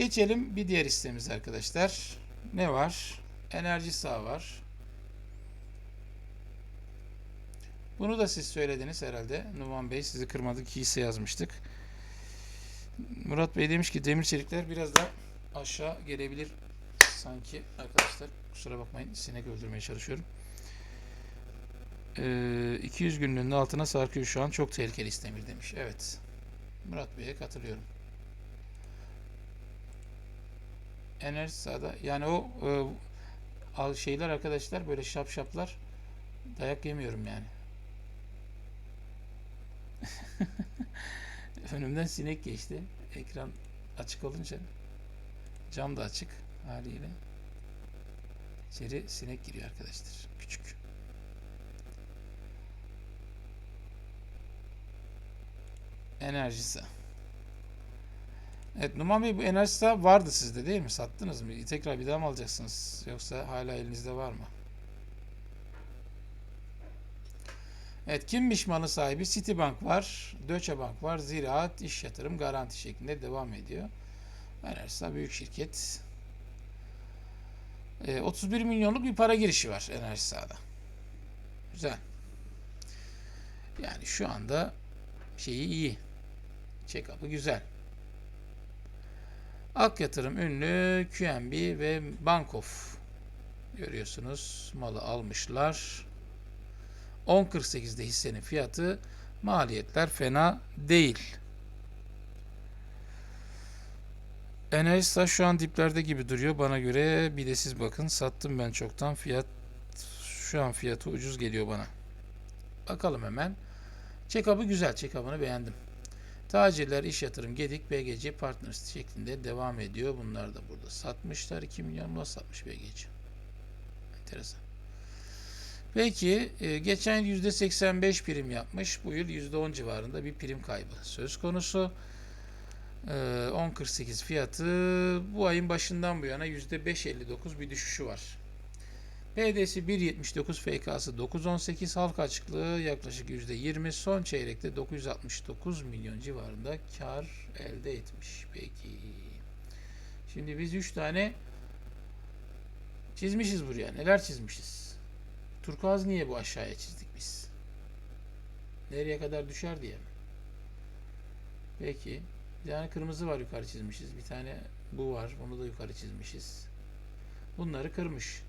Geçelim bir diğer hissemiz arkadaşlar. Ne var? Enerji sağ var. Bunu da siz söylediniz herhalde. Numan Bey sizi kırmadık iki hisse yazmıştık. Murat Bey demiş ki demir çelikler biraz da aşağı gelebilir sanki arkadaşlar. Kusura bakmayın sinek öldürmeye çalışıyorum. Ee, 200 günlüğünün altına sarkıyor şu an. Çok tehlikeli istemir demiş. Evet. Murat Bey'e katılıyorum. Enerji sahada yani o e, şeyler arkadaşlar böyle şap şaplar dayak yemiyorum yani. Önümden sinek geçti. Ekran açık olunca cam da açık haliyle. İçeri sinek giriyor arkadaşlar. Küçük. Enerjisi. Evet Numan Bey bu enerjisi vardı sizde değil mi? Sattınız mı? Tekrar bir daha mı alacaksınız? Yoksa hala elinizde var mı? Evet kimmiş malı sahibi? Citibank var, Deutsche Bank var, Ziraat, İş Yatırım, Garanti şeklinde devam ediyor. Enerjisa büyük şirket. Ee, 31 milyonluk bir para girişi var Enerjisa'da. Güzel. Yani şu anda şeyi iyi. Check-up'ı güzel. Ak Yatırım ünlü QNB ve Bankof görüyorsunuz malı almışlar. 10.48'de hissenin fiyatı maliyetler fena değil. Enerjisa şu an diplerde gibi duruyor bana göre. Bir de siz bakın sattım ben çoktan. Fiyat şu an fiyatı ucuz geliyor bana. Bakalım hemen. Check-up'ı güzel. Check-up'ını beğendim. Tacirler, iş yatırım, Gedik, BGC Partners şeklinde devam ediyor. Bunlar da burada satmışlar. 2 milyon nasıl satmış BGC? Enteresan. Peki e, geçen yıl %85 prim yapmış. Bu yıl %10 civarında bir prim kaybı söz konusu. E, 10.48 fiyatı bu ayın başından bu yana %5.59 bir düşüşü var. PD'si 1.79, FK'sı 9.18, halka açıklığı yaklaşık %20, son çeyrekte 969 milyon civarında kar elde etmiş. Peki. Şimdi biz 3 tane çizmişiz buraya. Neler çizmişiz? Turkuaz niye bu aşağıya çizdik biz? Nereye kadar düşer diye mi? Peki. Bir tane kırmızı var yukarı çizmişiz. Bir tane bu var. Onu da yukarı çizmişiz. Bunları kırmış.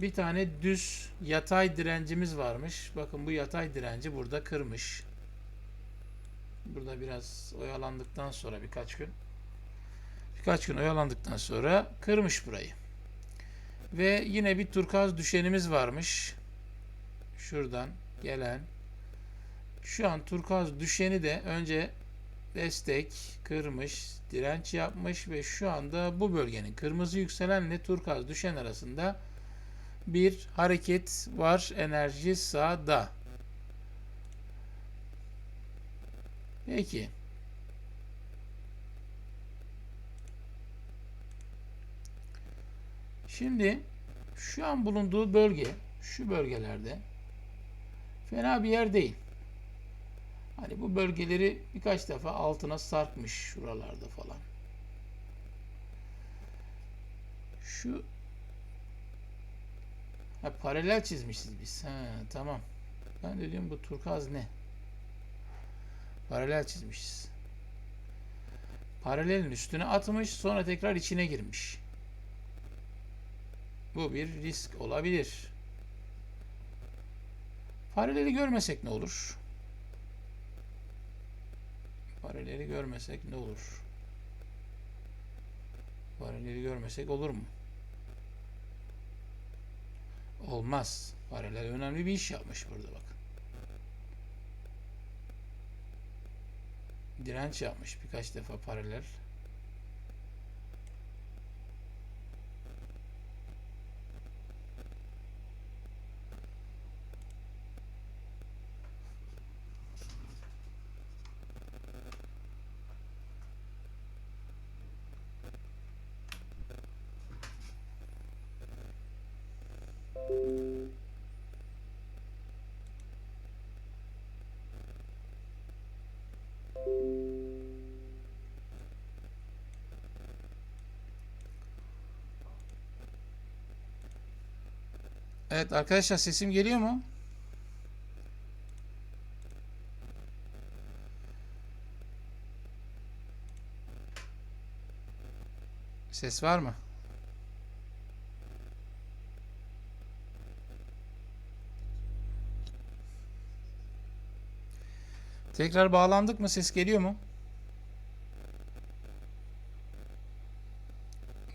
Bir tane düz yatay direncimiz varmış. Bakın bu yatay direnci burada kırmış. Burada biraz oyalandıktan sonra birkaç gün birkaç gün oyalandıktan sonra kırmış burayı. Ve yine bir turkuaz düşenimiz varmış. Şuradan gelen şu an turkuaz düşeni de önce destek kırmış, direnç yapmış ve şu anda bu bölgenin kırmızı yükselenle turkuaz düşen arasında bir hareket var enerji sağda. Peki. Şimdi şu an bulunduğu bölge şu bölgelerde fena bir yer değil. Hani bu bölgeleri birkaç defa altına sarkmış şuralarda falan. Şu Ha, paralel çizmişiz biz. Ha, tamam. Ben de diyorum bu turkuaz ne? Paralel çizmişiz. Paralelin üstüne atmış sonra tekrar içine girmiş. Bu bir risk olabilir. Paraleli görmesek ne olur? Paraleli görmesek ne olur? Paraleli görmesek olur mu? Olmaz. Paralel önemli bir iş yapmış burada bakın. Direnç yapmış birkaç defa paralel. Evet arkadaşlar sesim geliyor mu? Ses var mı? Tekrar bağlandık mı? Ses geliyor mu?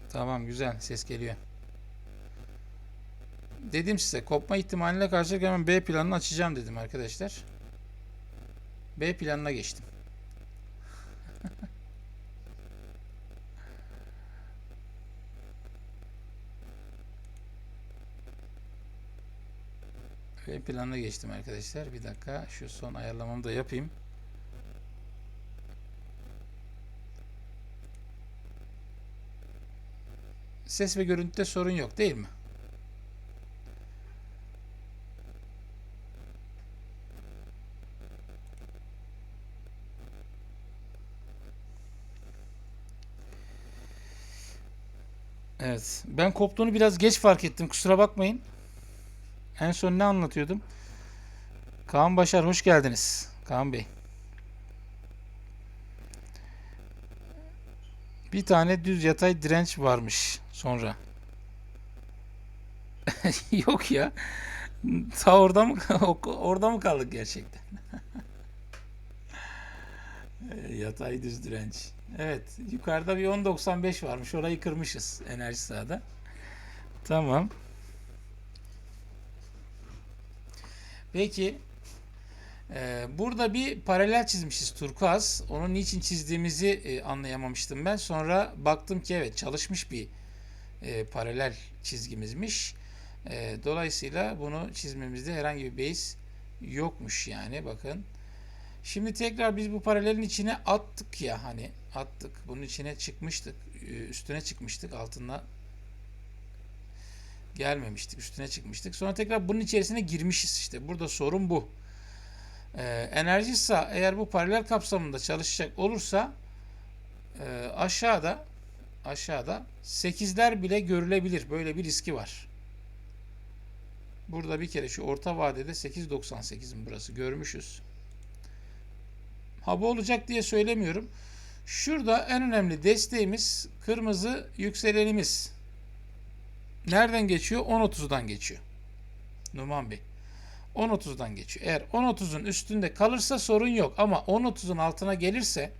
Tamam güzel ses geliyor. Dedim size kopma ihtimaline karşı hemen B planını açacağım dedim arkadaşlar. B planına geçtim. B planına geçtim arkadaşlar. Bir dakika şu son ayarlamamı da yapayım. Ses ve görüntüde sorun yok değil mi? Evet. Ben koptuğunu biraz geç fark ettim. Kusura bakmayın. En son ne anlatıyordum? Kaan Başar hoş geldiniz. Kaan Bey. Bir tane düz yatay direnç varmış sonra. Yok ya. Ta orada mı orada mı kaldık gerçekten? Yatay düz direnç. Evet, yukarıda bir 10.95 varmış. Orayı kırmışız enerji sahada. Tamam. Peki e, burada bir paralel çizmişiz turkuaz. Onun niçin çizdiğimizi e, anlayamamıştım ben. Sonra baktım ki evet çalışmış bir e, paralel çizgimizmiş. E, dolayısıyla bunu çizmemizde herhangi bir beis yokmuş yani bakın. Şimdi tekrar biz bu paralelin içine attık ya hani attık. Bunun içine çıkmıştık. e, Üstüne çıkmıştık. Altına gelmemiştik. Üstüne çıkmıştık. Sonra tekrar bunun içerisine girmişiz işte. Burada sorun bu. Ee, enerji ise eğer bu paralel kapsamında çalışacak olursa e, aşağıda aşağıda 8'ler bile görülebilir. Böyle bir riski var. Burada bir kere şu orta vadede 8.98'in burası görmüşüz. Ha bu olacak diye söylemiyorum. Şurada en önemli desteğimiz kırmızı yükselenimiz. Nereden geçiyor? 10.30'dan geçiyor. Numan Bey. 10.30'dan geçiyor. Eğer 10.30'un üstünde kalırsa sorun yok. Ama 10.30'un altına gelirse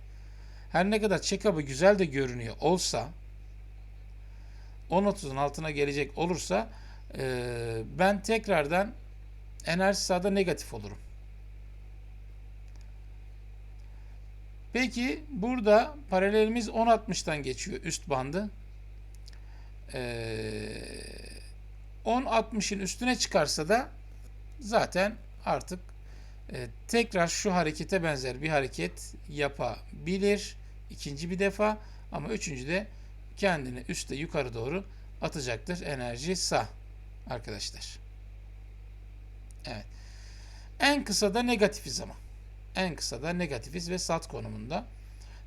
her ne kadar check-up'ı güzel de görünüyor olsa 10.30'un altına gelecek olursa e, ben tekrardan enerji sahada negatif olurum. Peki burada paralelimiz 10.60'dan geçiyor üst bandı. Ee, 10.60'ın üstüne çıkarsa da zaten artık e, tekrar şu harekete benzer bir hareket yapabilir. ikinci bir defa ama üçüncü de kendini üste yukarı doğru atacaktır enerji sağ arkadaşlar. Evet. En kısa da negatifiz ama. En kısa da negatifiz ve sat konumunda.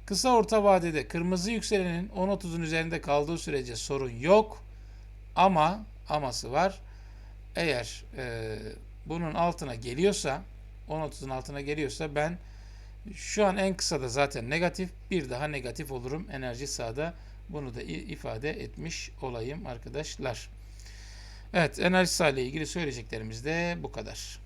Kısa orta vadede kırmızı yükselenin 10.30'un üzerinde kaldığı sürece sorun yok. Ama aması var. Eğer e, bunun altına geliyorsa 10.30'un altına geliyorsa ben şu an en kısa da zaten negatif bir daha negatif olurum enerji sahada. Bunu da ifade etmiş olayım arkadaşlar. Evet enerji saha ile ilgili söyleyeceklerimiz de bu kadar.